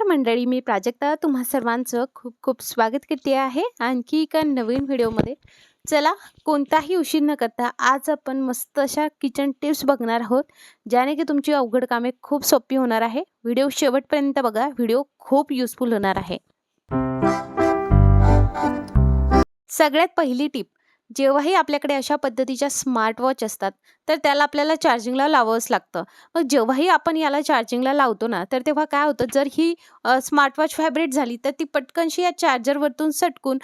नमस्कार मंडळी मी प्राजक्ता. तुम्हा सर्वांचं खूप खूप स्वागत करते आहे आणखी एका नवीन व्हिडिओमध्ये. चला कोणताही उशीर न करता आज आपण मस्त अशा किचन टिप्स बघणार आहोत ज्याने की तुमची अवघड कामे खूप सोपी होणार आहे. व्हिडिओ शेवटपर्यंत बघा व्हिडिओ खूप युजफुल होणार आहे. सगळ्यात पहिली टिप जेव्हाही आपल्याकडे अशा पद्धतीच्या स्मार्टवॉच असतात तर त्याला आपल्याला चार्जिंगला लावावंच लागतं. मग जेव्हाही आपण याला चार्जिंगला लावतो ना तर तेव्हा काय होतं जर ही स्मार्टवॉच व्हायब्रेट झाली तर ती पटकनशी या चार्जरवरतून सटकून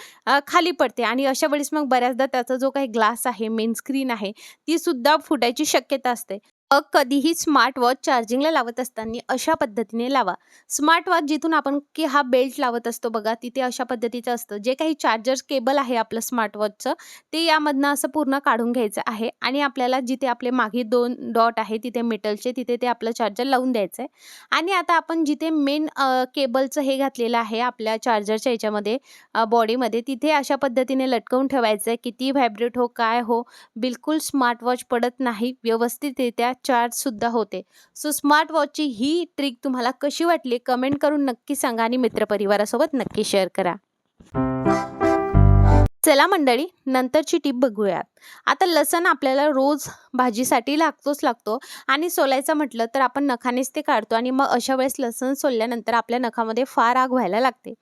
खाली पडते. आणि अशा वेळेस मग बऱ्याचदा त्याचा जो काही ग्लास आहे मेन स्क्रीन आहे तीसुद्धा फुटायची शक्यता असते. मग कधीही स्मार्टवॉच चार्जिंगला लावत असताना अशा पद्धतीने लावा. स्मार्टवॉच जिथून आपण की हा बेल्ट लावत असतो बघा तिथे अशा पद्धतीचं असतं. जे काही चार्जर केबल आहे आपलं स्मार्टवॉचचं ते यामधनं असं पूर्ण काढून घ्यायचं आहे आणि आपल्याला जिथे आपले मागे दोन डॉट आहे तिथे मेटलचे तिथे ते आपलं चार्जर लावून द्यायचं आहे आणि आता आपण जिथे मेन केबलचं हे घातलेलं आहे आपल्या चार्जरच्या याच्यामध्ये बॉडीमध्ये तिथे अशा पद्धतीने लटकवून ठेवायचं आहे किती व्हायब्रेट हो काय हो बिलकुल स्मार्टवॉच पडत नाही. व्यवस्थितरित्या चार्जसुद्धा होते. सो स्मार्ट वॉचची ही ट्रिक तुम्हाला कशी वाटली? कमेंट करून नक्की सांगा आणि मित्रपरिवारासोबत नक्की शेअर करा. चला मंडळी नंतरची टीप बघूयात. आता लसण आपल्याला रोज भाजीसाठी लागतोच लागतो आणि सोलायचं म्हटलं तर आपण नखानेच ते काढतो आणि मग अशा वेळेस लसण सोलल्यानंतर आपल्या नखामध्ये फार आग व्हायला लागते.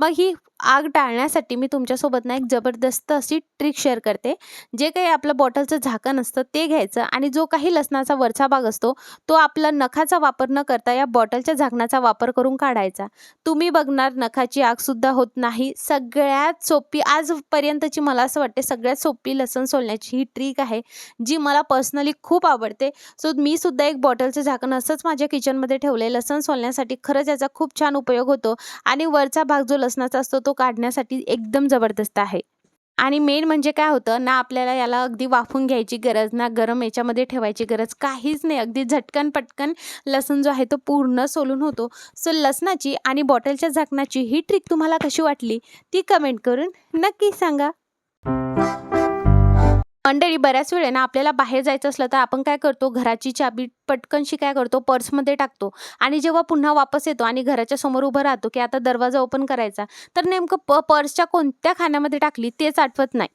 मग ही आग टाळण्यासाठी मी तुमच्यासोबत ना एक जबरदस्त अशी ट्रिक शेअर करते. जे काही आपलं बॉटलचं झाकण असतं ते घ्यायचं आणि जो काही लसणाचा वरचा भाग असतो तो आपला नखाचा वापर न करता या बॉटलच्या झाकणाचा वापर करून काढायचा. तुम्ही बघणार नखाची आगसुद्धा होत नाही. सगळ्यात सोपी आजपर्यंतची मला असं वाटते सगळ्यात सोपी लसण सोलण्याची ही ट्रिक आहे जी मला पर्सनली खूप आवडते. सो मी सुद्धा एक बॉटलचं झाकण असंच माझ्या किचनमध्ये ठेवले लसण सोलण्यासाठी खरंच याचा खूप छान उपयोग होतो आणि वरचा भाग जो लसणाचा असतो तो काढण्यासाठी एकदम जबरदस्त आहे. आणि मेन म्हणजे काय होतं ना आपल्याला याला अगदी वाफून घ्यायची गरज ना गरम याच्यामध्ये ठेवायची गरज काहीच नाही. अगदी झटकन पटकन लसूण जो आहे तो पूर्ण सोलून होतो. सो लसणाची आणि बॉटलच्या झाकणाची ही ट्रिक तुम्हाला कशी वाटली ती कमेंट करून नक्की सांगा. मंडळी बऱ्याच वेळेला आपल्याला बाहेर जायचं असलं तर आपण काय करतो? घराची चाबी पटकनशी काय करतो पर्समध्ये टाकतो आणि जेव्हा पुन्हा वापस येतो आणि घराच्या समोर उभं राहतो की आता दरवाजा ओपन करायचा तर नेमकं प पर्सच्या कोणत्या खाण्यामध्ये टाकली तेच आठवत नाही.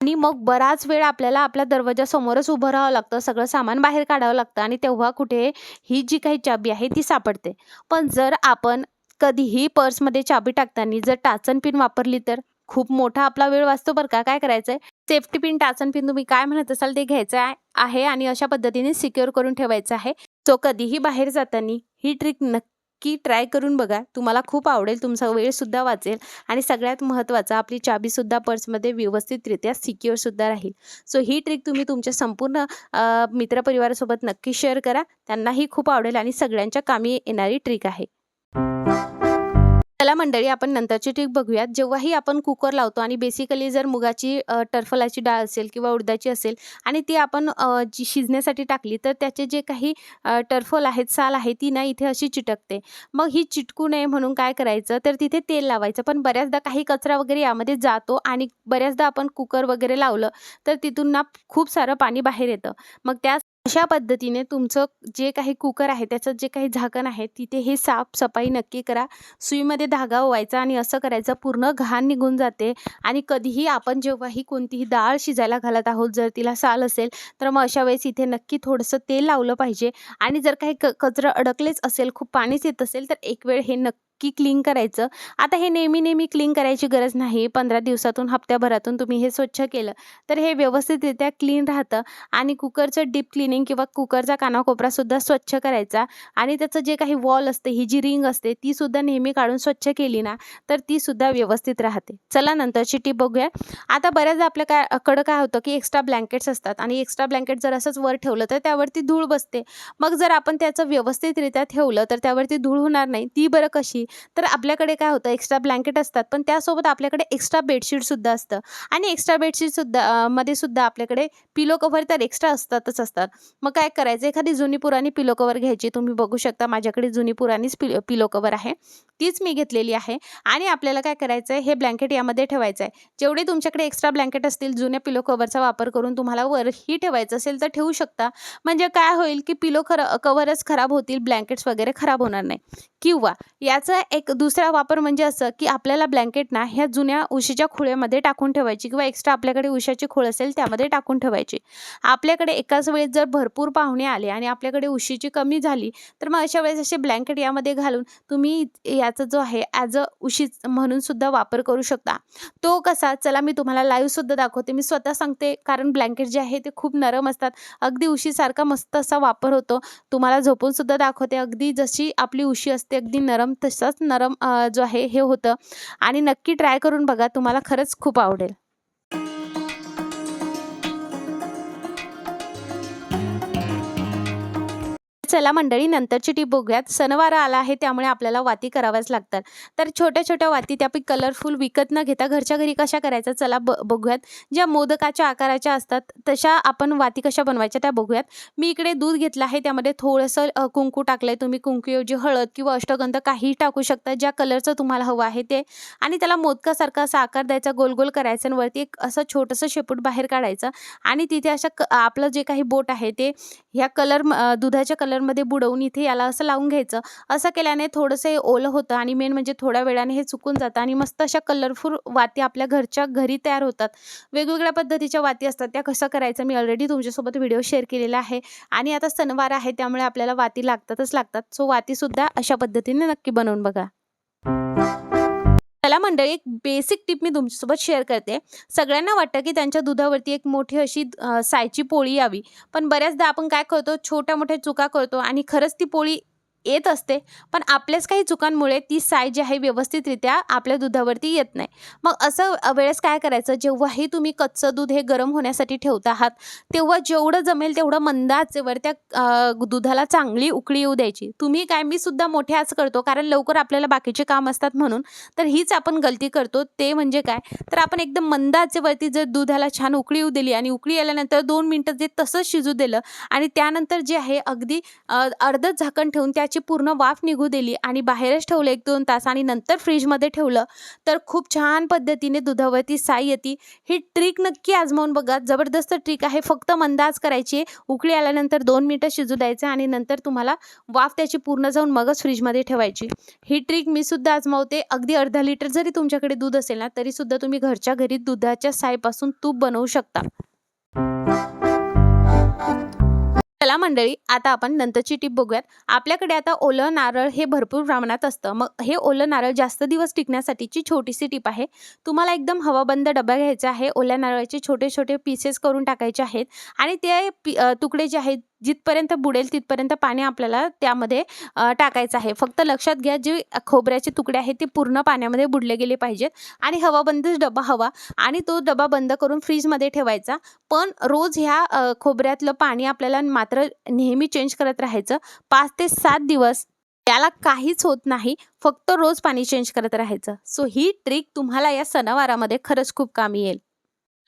आणि मग बराच वेळ आपल्याला आपल्या दरवाजासमोरच उभं राहावं लागतं सगळं सामान बाहेर काढावं लागतं आणि तेव्हा कुठे ही जी काही चाबी आहे ती सापडते. पण जर आपण कधीही पर्समध्ये चाबी टाकताना जर टाचन पिन वापरली तर? खूप मोठा आपला वेळ वाचतो बरं का. काय करायचं आहे सेफ्टी पिन टाचन पिन तुम्ही काय म्हणत असाल ते घ्यायचं आहे- आणि अशा पद्धतीने सिक्युअर करून ठेवायचं आहे. सो कधीही बाहेर जाताना ही ट्रिक नक्की ट्राय करून बघा. तुम्हाला खूप आवडेल तुमचा वेळसुद्धा वाचेल आणि सगळ्यात महत्त्वाचं आपली चाबीसुद्धा पर्समध्ये व्यवस्थितरित्या सिक्युअरसुद्धा राहील. सो ही ट्रिक तुम्ही तुमच्या संपूर्ण मित्रपरिवारासोबत नक्की शेअर करा. त्यांनाही खूप आवडेल आणि सगळ्यांच्या कामी येणारी ट्रिक आहे. चला मंडळी आपण नंतरची ट्रिक बघूयात. जेव्हाही आपण कुकर लावतो आणि बेसिकली जर मुगाची टरफलाची डाळ असेल किंवा उडदाची असेल आणि ती आपण जी शिजण्यासाठी टाकली तर त्याचे जे काही टर्फल आहेत साल आहे ती ना इथे अशी चिटकते. मग ही चिटकू नये म्हणून काय करायचं? तर तिथे तेल लावायचं. पण बऱ्याचदा काही कचरा वगैरे यामध्ये जातो आणि बऱ्याचदा आपण कुकर वगैरे लावलं तर तिथून ना खूप सारं पाणी बाहेर येतं. मग त्या अशा पद्धतीने तुमचं जे काही कुकर आहे त्याचं जे काही झाकण आहे तिथे हे साफसफाई नक्की करा. सुईमध्ये धागा ओवायचा आणि असं करायचं पूर्ण घाण निघून जाते. आणि कधीही आपण जेव्हाही कोणतीही डाळ शिजायला घालत आहोत जर तिला साल असेल तर मग अशा वेळेस इथे नक्की थोडंसं तेल लावलं पाहिजे. आणि जर काही क कचरं अडकलेच असेल खूप पाणीच येत असेल तर एक वेळ हे नक्की क्लीन करायचं. आता हे नेहमी नेहमी क्लीन करायची गरज नाही. पंधरा दिवसातून हप्त्याभरातून तुम्ही हे स्वच्छ केलं तर हे व्यवस्थितरित्या क्लीन राहतं. आणि कुकरचं डीप क्लिनिंग किंवा कुकरचा कानाकोपरासुद्धा स्वच्छ करायचा. आणि त्याचं जे काही वॉल असते ही जी रिंग असते ती सुद्धा नेहमी काढून स्वच्छ केली ना तर ती सुद्धा व्यवस्थित राहते. चला नंतरची टीप बघूया. आता बऱ्याचदा आपल्या काय कडं काय होतं की एक्स्ट्रा ब्लँकेट्स असतात. आणि एक्स्ट्रा ब्लँकेट जर असंच वर ठेवलं तर त्यावरती धूळ बसते. मग जर आपण त्याचं व्यवस्थितरित्या ठेवलं तर त्यावरती धूळ होणार नाही. ती बरं कशी? तर आपल्याकडे काय होतं एक्स्ट्रा ब्लँकेट असतात पण त्यासोबत आपल्याकडे एक्स्ट्रा बेडशीटसुद्धा असतं. आणि एक्स्ट्रा बेडशीटसुद्धा मध्ये सुद्धा आपल्याकडे पिलो कव्हर तर एक्स्ट्रा असतातच असतात. मग काय करायचं एखादी जुनी पुराणी पिलो कव्हर घ्यायची. तुम्ही बघू शकता माझ्याकडे जुनी पुराणीच पिलो पिलो कव्हर आहे. तीच मी घेतलेली आहे. आणि आपल्याला काय करायचं आहे हे ब्लँकेट यामध्ये ठेवायचं आहे जेवढे तुमच्याकडे एक्स्ट्रा ब्लँकेट असतील जुन्या पिलो कव्हरचा वापर करून तुम्हाला वरही ठेवायचं असेल तर ठेवू शकता. म्हणजे काय होईल की पिलो खर कव्हरच खराब होतील ब्लँकेट्स वगैरे खराब होणार नाही. किंवा याचं याचा एक दुसरा वापर म्हणजे असं की आपल्याला ब्लँकेट ना ह्या जुन्या उशीच्या खोळ्यामध्ये टाकून ठेवायची किंवा एक्स्ट्रा आपल्याकडे उशाची खोळ असेल त्यामध्ये टाकून ठेवायची. आपल्याकडे एकाच वेळेस जर भरपूर पाहुणे आले आणि आपल्याकडे उशीची कमी झाली तर मग अशा वेळेस असे ब्लँकेट यामध्ये घालून तुम्ही याचा जो आहे ॲज अ उशी म्हणून सुद्धा वापर करू शकता. तो कसा चला मी तुम्हाला लाईव्हसुद्धा दाखवते. मी स्वतः सांगते कारण ब्लँकेट जे आहे ते खूप नरम असतात. अगदी उशीसारखा मस्त असा वापर होतो. तुम्हाला झोपून सुद्धा दाखवते. अगदी जशी आपली उशी असते अगदी नरम तसं नरम जो आहे हे होतं. आणि नक्की ट्राय करून बघा तुम्हाला खरंच खूप आवडेल. चला मंडळी नंतरची टीप बघूयात. सणवार आला आहे त्यामुळे आपल्याला वाती कराव्याच लागतात. तर छोट्या छोट्या वाती त्यापैकी कलरफुल विकत न घेता घरच्या घरी कशा करायच्या चला ब बघूयात. ज्या मोदकाच्या आकाराच्या असतात तशा आपण वाती कशा बनवायच्या त्या बघूयात. मी इकडे दूध घेतलं आहे त्यामध्ये थोडंसं कुंकू टाकलं आहे तुम्ही. कुंकूऐवजी हळद किंवा अष्टगंध काहीही टाकू शकता. ज्या कलरचं तुम्हाला हवं आहे ते. आणि त्याला मोदकासारखा असा आकार द्यायचा गोल गोल करायचा आणि वरती एक असं छोटंसं शेपूट बाहेर काढायचं. आणि तिथे अशा क आपलं जे काही बोट आहे ते ह्या कलर दुधाच्या कलर कलरमध्ये बुडवून इथे याला असं लावून घ्यायचं. असं केल्याने थोडंसं हे ओलं होतं आणि मेन म्हणजे थोड्या वेळाने हे चुकून जातं आणि मस्त अशा कलरफुल वाती आपल्या घरच्या घरी तयार होतात. वेगवेगळ्या पद्धतीच्या वाती असतात. त्या कसं करायचं मी ऑलरेडी तुमच्यासोबत व्हिडिओ शेअर केलेला आहे. आणि आता सणवार आहे त्यामुळे आपल्याला वाती लागतातच लागतात. सो वातीसुद्धा अशा पद्धतीने नक्की बनवून बघा. चला मंडळी एक बेसिक टिप मी तुमच्यासोबत शेअर करते. सगळ्यांना वाटतं की त्यांच्या दुधावरती एक मोठी अशी सायची पोळी यावी. पण बऱ्याचदा आपण काय करतो छोट्या मोठ्या चुका करतो आणि खरंच ती पोळी येत असते पण आपल्याच काही चुकांमुळे ती साय जी आहे व्यवस्थितरित्या आपल्या दुधावरती येत नाही. मग असं वेळेस काय करायचं? जेव्हाही तुम्ही कच्चं दूध हे गरम होण्यासाठी ठेवत आहात तेव्हा जेवढं जमेल तेवढं मंद आचेवर त्या दुधाला चांगली उकळी येऊ द्यायची. तुम्ही काय मी सुद्धा मोठे आज करतो कारण लवकर आपल्याला बाकीचे काम असतात म्हणून. तर हीच आपण गलती करतो ते म्हणजे काय? तर आपण एकदम मंद आचेवरती जर दुधाला छान उकळी येऊ दिली आणि उकळी आल्यानंतर दोन मिनटं जे तसंच शिजू दिलं आणि त्यानंतर जे आहे अगदी अ, अर्धं झाकण ठेवून त्या त्याची पूर्ण वाफ निघू दिली आणि बाहेरच ठेवलं एक दोन तास आणि नंतर फ्रीजमध्ये ठेवलं तर खूप छान पद्धतीने दुधावरती साय येते. ही ट्रिक नक्की आजमावून बघा. जबरदस्त ट्रिक आहे. फक्त मंदाज करायची उकळी आल्यानंतर दोन मिनटं शिजू द्यायचं आणि नंतर तुम्हाला वाफ त्याची पूर्ण जाऊन मगच फ्रीजमध्ये ठेवायची. ही ट्रिक मी सुद्धा आजमावते. अगदी अर्धा लिटर जरी तुमच्याकडे दूध असेल ना तरीसुद्धा तुम्ही घरच्या घरी दुधाच्या सायपासून तूप बनवू शकता. चला मंडळी आता आपण नंतरची टीप बघूयात. आपल्याकडे आता ओलं नारळ हे भरपूर प्रमाणात असतं. मग हे ओलं नारळ जास्त दिवस टिकण्यासाठीची छोटीशी टीप आहे. तुम्हाला एकदम हवाबंद डबा घ्यायचा आहे. ओल्या नारळाचे छोटे छोटे पीसेस करून टाकायचे आहेत. आणि ते पी तुकडे जे आहेत जिथपर्यंत बुडेल तिथपर्यंत पाणी आपल्याला त्यामध्ये टाकायचं आहे. फक्त लक्षात घ्या जे खोबऱ्याचे तुकडे आहेत ते पूर्ण पाण्यामध्ये बुडले गेले पाहिजेत आणि हवाबंदच डबा हवा आणि तो डबा बंद करून फ्रीजमध्ये ठेवायचा. पण रोज ह्या खोबऱ्यातलं पाणी आपल्याला मात्र नेहमी चेंज करत राहायचं. पाच ते सात दिवस त्याला काहीच होत नाही फक्त रोज पाणी चेंज करत राहायचं. सो ही ट्रिक तुम्हाला या सणावारामध्ये खरंच खूप कामी येईल.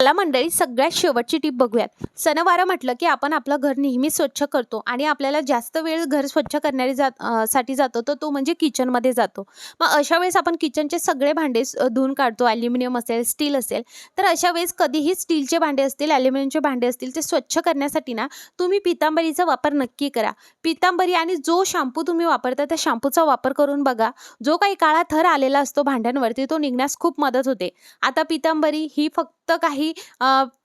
मला मंडळी सगळ्यात शेवटची टीप बघूयात. सणवार म्हटलं की आपण आपलं घर नेहमी स्वच्छ करतो आणि आपल्याला जास्त वेळ घर स्वच्छ करणारी जात साठी जातो तर तो म्हणजे किचनमध्ये जातो. मग अशा वेळेस आपण किचनचे सगळे भांडे धुवून काढतो. ॲल्युमिनियम असेल स्टील असेल तर अशा वेळेस कधीही स्टीलचे भांडे असतील ॲल्युमिनियमचे भांडे असतील ते स्वच्छ करण्यासाठी ना तुम्ही पितांबरीचा वापर नक्की करा. पितांबरी आणि जो शॅम्पू तुम्ही वापरता त्या शॅम्पूचा वापर करून बघा. जो काही काळा थर आलेला असतो भांड्यांवरती तो निघण्यास खूप मदत होते. आता पितांबरी ही फक्त काही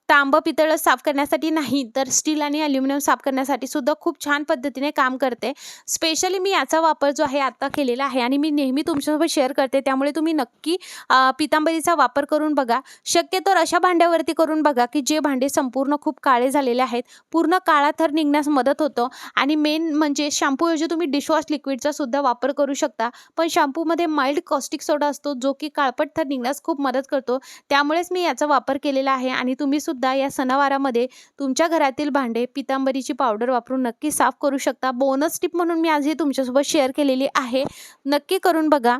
तांबं पितळ साफ करण्यासाठी नाही तर स्टील आणि ॲल्युमिनियम साफ करण्यासाठी सुद्धा खूप छान पद्धतीने काम करते. स्पेशली मी याचा वापर जो आहे आत्ता केलेला आहे आणि मी नेहमी तुमच्यासोबत शेअर करते. त्यामुळे तुम्ही नक्की पितांबरीचा वापर करून बघा. शक्यतो अशा भांड्यावरती करून बघा की जे भांडे संपूर्ण खूप काळे झालेले आहेत. पूर्ण काळा थर निघण्यास मदत होतो आणि मेन म्हणजे शॅम्पूऐवजी तुम्ही डिशवॉश लिक्विडचा सुद्धा वापर करू शकता. पण शॅम्पूमध्ये माइल्ड कॉस्टिक सोडा असतो जो की काळपट थर निघण्यास खूप मदत करतो. त्यामुळेच मी याचा वापर केलेला आहे आणि तुम्ही सुद्धा सुद्धा या सणावारामध्ये तुमच्या घरातील भांडे पितांबरीची पावडर वापरून नक्की साफ करू शकता. बोनस टिप म्हणून मी आज ही तुमच्यासोबत शेअर केलेली आहे. नक्की करून बघा.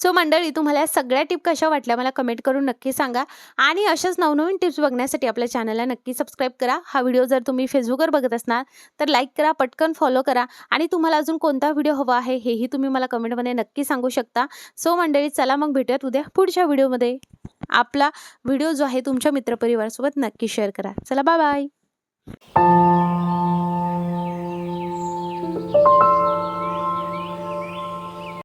सो मंडळी तुम्हाला या सगळ्या टिप कशा वाटल्या मला कमेंट करून नक्की सांगा. आणि अशाच नवनवीन टिप्स बघण्यासाठी आपल्या चॅनलला नक्की सबस्क्राईब करा. हा व्हिडिओ जर तुम्ही फेसबुकवर बघत असणार तर लाईक करा पटकन फॉलो करा. आणि तुम्हाला अजून कोणता व्हिडिओ हवा आहे हेही तुम्ही मला कमेंटमध्ये नक्की सांगू शकता. सो मंडळी चला मग भेटूयात उद्या पुढच्या व्हिडिओमध्ये आपला व्हिडिओ जो आहे तुमच्या मित्रपरिवारासोबत नक्की शेअर करा. चला बाय बाय